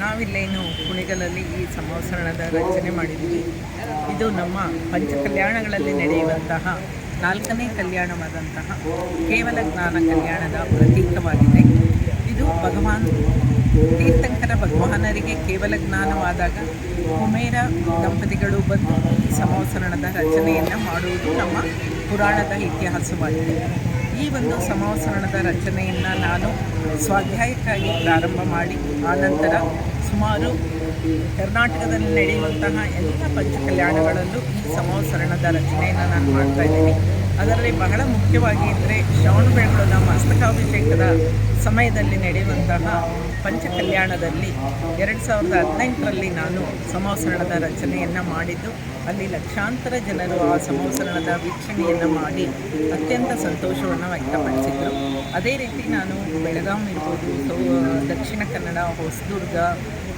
ನಾವಿಲ್ಲೇನು ಕುಣಿಗಲಲ್ಲಿ ಈ ಸಮವಸರಣದ ರಚನೆ ಮಾಡಿದ್ದೀವಿ ಇದು ನಮ್ಮ ಪಂಚ ಕಲ್ಯಾಣಗಳಲ್ಲಿ ನಡೆಯುವಂತಹ ನಾಲ್ಕನೇ ಕಲ್ಯಾಣವಾದಂತಹ ಕೇವಲ ಜ್ಞಾನ ಕಲ್ಯಾಣದ ಪ್ರತೀಕವಾಗಿದೆ. ಇದು ಭಗವಾನ್ ತೀರ್ಥಂಕರ ಭಗವಾನರಿಗೆ ಕೇವಲ ಜ್ಞಾನವಾದಾಗ ಕುಮೇರ ದಂಪತಿಗಳು ಬಂದು ಈ ಸಮವಸರಣದ ರಚನೆಯನ್ನು ಮಾಡುವುದು ನಮ್ಮ ಪುರಾಣದ ಇತಿಹಾಸವಾಗಿದೆ. ಈ ಒಂದು ಸಮವಸರಣದ ರಚನೆಯನ್ನು ನಾನು ಸ್ವಾಧ್ಯಾಯಕ್ಕಾಗಿ ಪ್ರಾರಂಭ ಮಾಡಿ, ಆನಂತರ ಸುಮಾರು ಕರ್ನಾಟಕದಲ್ಲಿ ನಡೆಯುವಂತಹ ಎಲ್ಲ ಪಂಚ ಕಲ್ಯಾಣಗಳಲ್ಲೂ ಈ ಸಮವಸರಣದ ರಚನೆಯನ್ನು ನಾನು ಮಾಡ್ತಾ ಇದ್ದೀನಿ. ಅದರಲ್ಲಿ ಬಹಳ ಮುಖ್ಯವಾಗಿ ಇದ್ದರೆ ಶ್ರವಣ ಬೆಳಗೊಳ ಮಸ್ತಕಾಭಿಷೇಕದ ಸಮಯದಲ್ಲಿ ನಡೆಯುವಂತಹ ಪಂಚ ಕಲ್ಯಾಣದಲ್ಲಿ ಎರಡು ಸಾವಿರದ ಹದಿನೆಂಟರಲ್ಲಿ ನಾನು ಸಮವಸರಣದ ರಚನೆಯನ್ನು ಮಾಡಿದ್ದು, ಅಲ್ಲಿ ಲಕ್ಷಾಂತರ ಜನರು ಆ ಸಮವಸರಣದ ವೀಕ್ಷಣೆಯನ್ನು ಮಾಡಿ ಅತ್ಯಂತ ಸಂತೋಷವನ್ನು ವ್ಯಕ್ತಪಡಿಸಿದರು. ಅದೇ ರೀತಿ ನಾನು ಬೆಳಗಾವಿ ಇರ್ಬೋದು ದಕ್ಷಿಣ ಕನ್ನಡ, ಹೊಸದುರ್ಗ,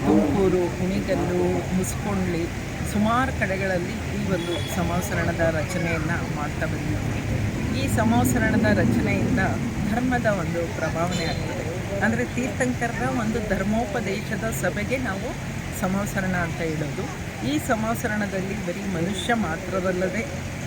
ತುಮಕೂರು, ಹುಣಿಗಲ್ಲು, ಮುಸ್ಕೊಂಡ್ಲಿ ಸುಮಾರು ಕಡೆಗಳಲ್ಲಿ ಈ ಒಂದು ಸಮಾಸರಣದ ರಚನೆಯನ್ನು ಮಾಡ್ತಾ ಬಂದಿದ್ದೀವಿ. ಈ ಸಮಾಸರಣದ ರಚನೆಯಿಂದ ಧರ್ಮದ ಒಂದು ಪ್ರಭಾವನೆ ಆಗ್ತದೆ. ಅಂದರೆ ತೀರ್ಥಂಕರರ ಒಂದು ಧರ್ಮೋಪದೇಶದ ಸಭೆಗೆ ನಾವು ಸಮಾಸರಣ ಅಂತ ಹೇಳೋದು. ಈ ಸಮಾಸರಣದಲ್ಲಿ ಬರೀ ಮನುಷ್ಯ ಮಾತ್ರವಲ್ಲದೆ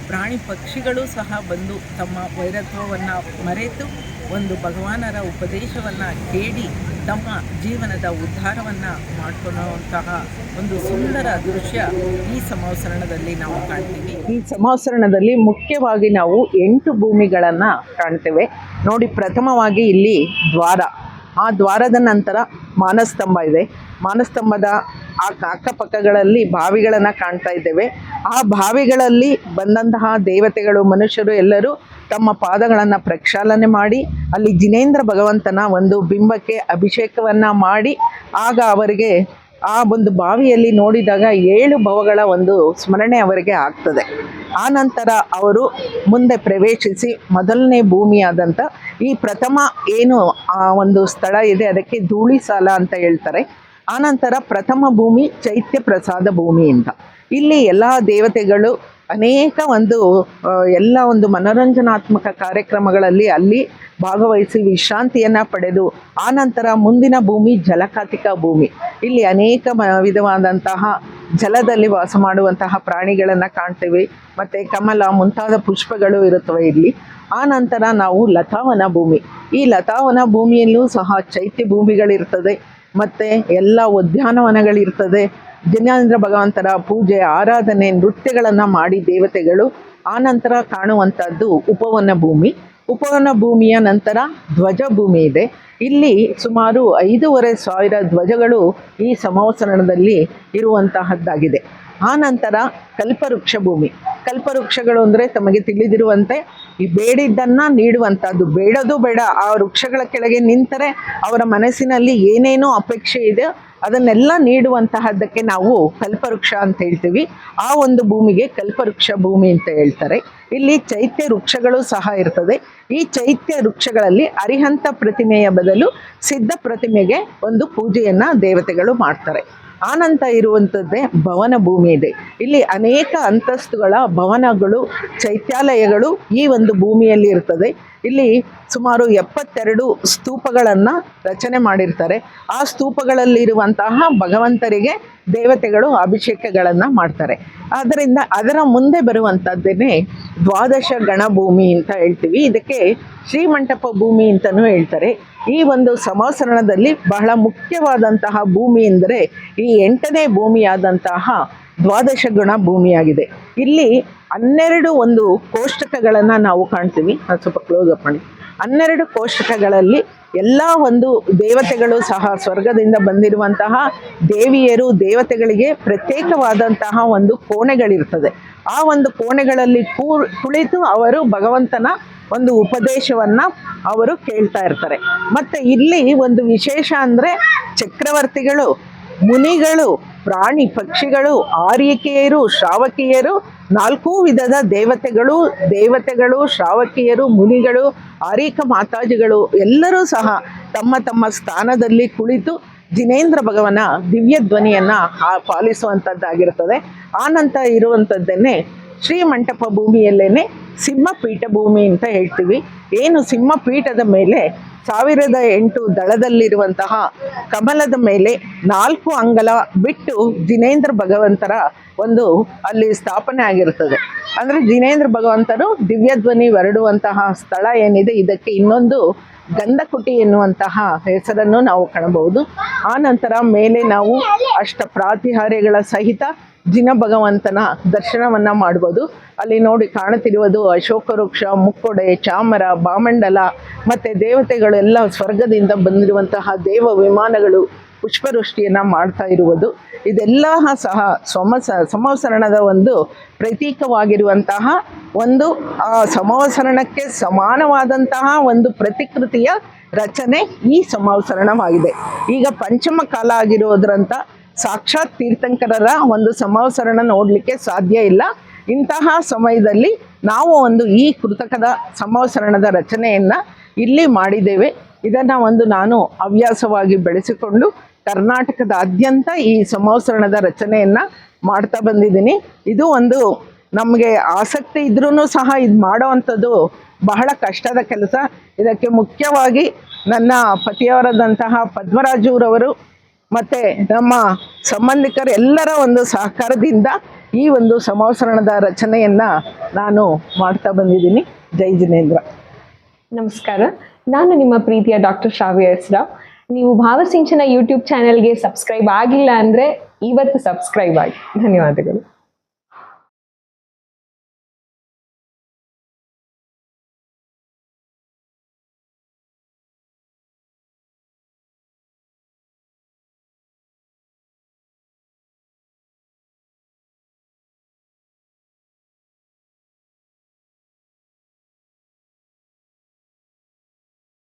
ಪ್ರಾಣಿ ಪಕ್ಷಿಗಳು ಸಹ ಬಂದು ತಮ್ಮ ವೈರತ್ವವನ್ನು ಮರೆತು ಒಂದು ಭಗವಾನರ ಉಪದೇಶವನ್ನು ಕೇಳಿ ತಮ್ಮ ಜೀವನದ ಉದ್ಧಾರವನ್ನು ಮಾಡ್ಕೊಳ್ಳುವಂತಹ ಒಂದು ಸುಂದರ ದೃಶ್ಯ ಈ ಸಮಾವಸರಣದಲ್ಲಿ ನಾವು ಕಾಣ್ತೀವಿ. ಈ ಸಮಾವಸರಣದಲ್ಲಿ ಮುಖ್ಯವಾಗಿ ನಾವು ಎಂಟು ಭೂಮಿಗಳನ್ನು ಕಾಣ್ತೇವೆ. ನೋಡಿ, ಪ್ರಥಮವಾಗಿ ಇಲ್ಲಿ ದ್ವಾರ. ಆ ದ್ವಾರದ ನಂತರ ಮಾನಸ್ತಂಭ ಇದೆ. ಮಾನಸ್ತಂಭದ ಆ ಅಕ್ಕಪಕ್ಕಗಳಲ್ಲಿ ಬಾವಿಗಳನ್ನು ಕಾಣ್ತಾ ಇದ್ದೇವೆ. ಆ ಬಾವಿಗಳಲ್ಲಿ ಬಂದಂತಹ ದೇವತೆಗಳು, ಮನುಷ್ಯರು ಎಲ್ಲರೂ ತಮ್ಮ ಪಾದಗಳನ್ನು ಪ್ರಕ್ಷಾಲನೆ ಮಾಡಿ, ಅಲ್ಲಿ ಜಿನೇಂದ್ರ ಭಗವಂತನ ಒಂದು ಬಿಂಬಕ್ಕೆ ಅಭಿಷೇಕವನ್ನು ಮಾಡಿ, ಆಗ ಅವರಿಗೆ ಆ ಒಂದು ಬಾವಿಯಲ್ಲಿ ನೋಡಿದಾಗ ಏಳು ಭವಗಳ ಒಂದು ಸ್ಮರಣೆ ಅವರಿಗೆ ಆಗ್ತದೆ. ಆ ನಂತರ ಅವರು ಮುಂದೆ ಪ್ರವೇಶಿಸಿ ಮೊದಲನೇ ಭೂಮಿಯಾದಂಥ ಈ ಪ್ರಥಮ ಏನು ಆ ಒಂದು ಸ್ಥಳ ಇದೆ, ಅದಕ್ಕೆ ಧೂಳಿ ಸಾಲ ಅಂತ ಹೇಳ್ತಾರೆ. ಆನಂತರ ಪ್ರಥಮ ಭೂಮಿ ಚೈತ್ಯ ಪ್ರಸಾದ ಭೂಮಿ ಅಂತ. ಇಲ್ಲಿ ಎಲ್ಲ ದೇವತೆಗಳು ಅನೇಕ ಒಂದು ಎಲ್ಲ ಒಂದು ಮನೋರಂಜನಾತ್ಮಕ ಕಾರ್ಯಕ್ರಮಗಳಲ್ಲಿ ಅಲ್ಲಿ ಭಾಗವಹಿಸಿ ವಿಶ್ರಾಂತಿಯನ್ನು ಪಡೆದು, ಆನಂತರ ಮುಂದಿನ ಭೂಮಿ ಜಲಕಾತಿಕ ಭೂಮಿ. ಇಲ್ಲಿ ಅನೇಕ ವಿಧವಾದಂತಹ ಜಲದಲ್ಲಿ ವಾಸ ಮಾಡುವಂತಹ ಪ್ರಾಣಿಗಳನ್ನು ಕಾಣ್ತೇವೆ. ಮತ್ತು ಕಮಲ ಮುಂತಾದ ಪುಷ್ಪಗಳು ಇರುತ್ತವೆ ಇಲ್ಲಿ. ಆನಂತರ ನಂತರ ನಾವು ಲತಾವನ ಭೂಮಿ. ಈ ಲತಾವನ ಭೂಮಿಯಲ್ಲೂ ಸಹ ಚೈತ್ಯ ಭೂಮಿಗಳಿರ್ತದೆ. ಮತ್ತು ಎಲ್ಲ ಉದ್ಯಾನವನಗಳಿರ್ತದೆ. ಜಿನೇಂದ್ರ ಭಗವಂತರ ಪೂಜೆ, ಆರಾಧನೆ, ನೃತ್ಯಗಳನ್ನು ಮಾಡಿ ದೇವತೆಗಳು ಆನಂತರ ಕಾಣುವಂಥದ್ದು ಉಪವನ ಭೂಮಿ. ಉಪವನ ಭೂಮಿಯ ನಂತರ ಧ್ವಜ ಭೂಮಿ ಇದೆ. ಇಲ್ಲಿ ಸುಮಾರು ಐದೂವರೆ ಸಾವಿರ ಧ್ವಜಗಳು ಈ ಸಮವಸರಣದಲ್ಲಿ ಇರುವಂತಹದ್ದಾಗಿದೆ. ಆ ನಂತರ ಕಲ್ಪವೃಕ್ಷ ಭೂಮಿ. ಕಲ್ಪವೃಕ್ಷಗಳು ಅಂದರೆ ತಮಗೆ ತಿಳಿದಿರುವಂತೆ ಈ ಬೇಡಿದ್ದನ್ನ ನೀಡುವಂಥದ್ದು ಬೇಡದು ಬೇಡ. ಆ ವೃಕ್ಷಗಳ ಕೆಳಗೆ ನಿಂತರೆ ಅವರ ಮನಸ್ಸಿನಲ್ಲಿ ಏನೇನೋ ಅಪೇಕ್ಷೆ ಇದೆ, ಅದನ್ನೆಲ್ಲ ನೀಡುವಂತಹದ್ದಕ್ಕೆ ನಾವು ಕಲ್ಪವೃಕ್ಷ ಅಂತ ಹೇಳ್ತೀವಿ. ಆ ಒಂದು ಭೂಮಿಗೆ ಕಲ್ಪವೃಕ್ಷ ಭೂಮಿ ಅಂತ ಹೇಳ್ತಾರೆ. ಇಲ್ಲಿ ಚೈತ್ಯ ವೃಕ್ಷಗಳು ಸಹ ಇರ್ತದೆ. ಈ ಚೈತ್ಯ ವೃಕ್ಷಗಳಲ್ಲಿ ಅರಿಹಂತ ಪ್ರತಿಮೆಯ ಬದಲು ಸಿದ್ಧ ಪ್ರತಿಮೆಗೆ ಒಂದು ಪೂಜೆಯನ್ನು ದೇವತೆಗಳು ಮಾಡ್ತಾರೆ. ಆನಂತರ ಇರುವಂಥದ್ದೇ ಭವನ ಭೂಮಿ ಇದೆ. ಇಲ್ಲಿ ಅನೇಕ ಅಂತಸ್ತುಗಳ ಭವನಗಳು ಚೈತ್ಯಾಲಯಗಳು ಈ ಒಂದು ಭೂಮಿಯಲ್ಲಿ ಇರ್ತದೆ. ಇಲ್ಲಿ ಸುಮಾರು ಎಪ್ಪತ್ತೆರಡು ಸ್ತೂಪಗಳನ್ನು ರಚನೆ ಮಾಡಿರ್ತಾರೆ. ಆ ಸ್ತೂಪಗಳಲ್ಲಿರುವಂತಹ ಭಗವಂತರಿಗೆ ದೇವತೆಗಳು ಅಭಿಷೇಕಗಳನ್ನು ಮಾಡ್ತಾರೆ. ಆದ್ದರಿಂದ ಅದರ ಮುಂದೆ ಬರುವಂಥದ್ದೇನೆ ದ್ವಾದಶ ಗಣಭೂಮಿ ಅಂತ ಹೇಳ್ತೀವಿ. ಇದಕ್ಕೆ ಶ್ರೀಮಂಟಪ ಭೂಮಿ ಅಂತಲೂ ಹೇಳ್ತಾರೆ. ಈ ಒಂದು ಸಮಾಸರಣದಲ್ಲಿ ಬಹಳ ಮುಖ್ಯವಾದಂತಹ ಭೂಮಿ ಎಂದರೆ ಈ ಎಂಟನೇ ಭೂಮಿಯಾದಂತಹ ದ್ವಾದಶ ಗುಣ ಭೂಮಿಯಾಗಿದೆ. ಇಲ್ಲಿ ಹನ್ನೆರಡು ಒಂದು ಕೋಷ್ಟಕಗಳನ್ನು ನಾವು ಕಾಣ್ತೀವಿ. ಅದು ಸ್ವಲ್ಪ ಕ್ಲೋಸ್ ಅಪ್ ಮಾಡಿ. ಹನ್ನೆರಡು ಕೋಷ್ಟಕಗಳಲ್ಲಿ ಎಲ್ಲ ಒಂದು ದೇವತೆಗಳು ಸಹ ಸ್ವರ್ಗದಿಂದ ಬಂದಿರುವಂತಹ ದೇವಿಯರು ದೇವತೆಗಳಿಗೆ ಪ್ರತ್ಯೇಕವಾದಂತಹ ಒಂದು ಕೋಣೆಗಳಿರ್ತದೆ. ಆ ಒಂದು ಕೋಣೆಗಳಲ್ಲಿ ಕುಳಿತು ಅವರು ಭಗವಂತನ ಒಂದು ಉಪದೇಶವನ್ನ ಅವರು ಕೇಳ್ತಾ ಇರ್ತಾರೆ. ಮತ್ತೆ ಇಲ್ಲಿ ಒಂದು ವಿಶೇಷ ಅಂದ್ರೆ ಚಕ್ರವರ್ತಿಗಳು, ಮುನಿಗಳು ಪ್ರಾಣಿ ಪಕ್ಷಿಗಳು, ಆರ್ಯಕಿಯರು, ಶ್ರಾವಕಿಯರು, ನಾಲ್ಕೂ ವಿಧದ ದೇವತೆಗಳು ದೇವತೆಗಳು, ಶ್ರಾವಕಿಯರು, ಮುನಿಗಳು ಆರೀಕ ಮಾತಾಜಿಗಳು ಎಲ್ಲರೂ ಸಹ ತಮ್ಮ ತಮ್ಮ ಸ್ಥಾನದಲ್ಲಿ ಕುಳಿತು ಜಿನೇಂದ್ರ ಭಗವನ ದಿವ್ಯ ಧ್ವನಿಯನ್ನು ಪಾಲಿಸುವಂಥದ್ದಾಗಿರ್ತದೆ ಆನಂತರ ನಂತರ ಇರುವಂಥದ್ದನ್ನೇ ಶ್ರೀಮಂಟಪ ಭೂಮಿಯಲ್ಲೇನೆ ಸಿಂಹ ಪೀಠ ಭೂಮಿ ಅಂತ ಹೇಳ್ತೀವಿ. ಏನು ಸಿಂಹಪೀಠದ ಮೇಲೆ ಸಾವಿರದ ಎಂಟು ದಳದಲ್ಲಿರುವಂತಹ ಕಮಲದ ಮೇಲೆ ನಾಲ್ಕು ಅಂಗಲ ಬಿಟ್ಟು ದಿನೇಂದ್ರ ಭಗವಂತರ ಒಂದು ಅಲ್ಲಿ ಸ್ಥಾಪನೆ ಆಗಿರುತ್ತದೆ. ಅಂದರೆ ದಿನೇಂದ್ರ ಭಗವಂತರು ದಿವ್ಯಧ್ವನಿ ಹೊರಡುವಂತಹ ಸ್ಥಳ ಏನಿದೆ, ಇದಕ್ಕೆ ಇನ್ನೊಂದು ಗಂಧಕುಟಿ ಎನ್ನುವಂತಹ ಹೆಸರನ್ನು ನಾವು ಕಾಣಬಹುದು. ಆ ನಂತರ ಮೇಲೆ ನಾವು ಅಷ್ಟ ಪ್ರಾತಿಹಾರ್ಯಗಳ ಸಹಿತ ಜಿನ ಭಗವಂತನ ದರ್ಶನವನ್ನ ಮಾಡ್ಬೋದು. ಅಲ್ಲಿ ನೋಡಿ ಕಾಣುತ್ತಿರುವುದು ಅಶೋಕ ವೃಕ್ಷ ಮುಕ್ಕೊಡೆ, ಚಾಮರ, ಬಾಮಂಡಲ ಮತ್ತೆ ದೇವತೆಗಳೆಲ್ಲ ಸ್ವರ್ಗದಿಂದ ಬಂದಿರುವಂತಹ ದೇವ ವಿಮಾನಗಳು ಪುಷ್ಪವೃಷ್ಟಿಯನ್ನು ಮಾಡ್ತಾ ಇರುವುದು. ಇದೆಲ್ಲ ಸಹ ಸಮಸ ಸಮವಸರಣದ ಒಂದು ಪ್ರತೀಕವಾಗಿರುವಂತಹ ಒಂದು, ಆ ಸಮವಸರಣಕ್ಕೆ ಸಮಾನವಾದಂತಹ ಒಂದು ಪ್ರತಿಕೃತಿಯ ರಚನೆ ಈ ಸಮವಸರಣವಾಗಿದೆ ಈಗ ಪಂಚಮ ಕಾಲ ಆಗಿರೋದ್ರಂತ ಸಾಕ್ಷಾತ್ ತೀರ್ಥಂಕರರ ಒಂದು ಸಮಾವಸರಣ ನೋಡಲಿಕ್ಕೆ ಸಾಧ್ಯ ಇಲ್ಲ. ಇಂತಹ ಸಮಯದಲ್ಲಿ ನಾವು ಒಂದು ಈ ಕೃತಕದ ಸಮಾವಸರಣದ ರಚನೆಯನ್ನ ಇಲ್ಲಿ ಮಾಡಿದ್ದೇವೆ. ಇದನ್ನ ಒಂದು ನಾನು ಹವ್ಯಾಸವಾಗಿ ಬೆಳೆಸಿಕೊಂಡು ಕರ್ನಾಟಕದಾದ್ಯಂತ ಈ ಸಮಾವಸರಣದ ರಚನೆಯನ್ನ ಮಾಡ್ತಾ ಬಂದಿದ್ದೀನಿ. ಇದು ಒಂದು ನಮಗೆ ಆಸಕ್ತಿ ಇದ್ರೂ ಸಹ ಇದು ಮಾಡೋವಂಥದ್ದು ಬಹಳ ಕಷ್ಟದ ಕೆಲಸ. ಇದಕ್ಕೆ ಮುಖ್ಯವಾಗಿ ನನ್ನ ಪತಿಯವರಾದಂತಹ ಪದ್ಮರಾಜುರವರು ಮತ್ತೆ ನಮ್ಮ ಸಂಬಂಧಿಕರ ಎಲ್ಲರ ಒಂದು ಸಹಕಾರದಿಂದ ಈ ಒಂದು ಸಮವಸರಣದ ರಚನೆಯನ್ನ ನಾನು ಮಾಡ್ತಾ ಬಂದಿದ್ದೀನಿ. ಜೈ ಜಿನೇಂದ್ರ. ನಮಸ್ಕಾರ. ನಾನು ನಿಮ್ಮ ಪ್ರೀತಿಯ ಡಾಕ್ಟರ್ ಶ್ರಾವ್ಯ ರಾವ್. ನೀವು ಭಾವಸಿಂಚನ ಯೂಟ್ಯೂಬ್ ಚಾನೆಲ್ಗೆ ಸಬ್ಸ್ಕ್ರೈಬ್ ಆಗಿಲ್ಲ ಅಂದರೆ ಇವತ್ತು ಸಬ್ಸ್ಕ್ರೈಬ್ ಆಗಿ. ಧನ್ಯವಾದಗಳು.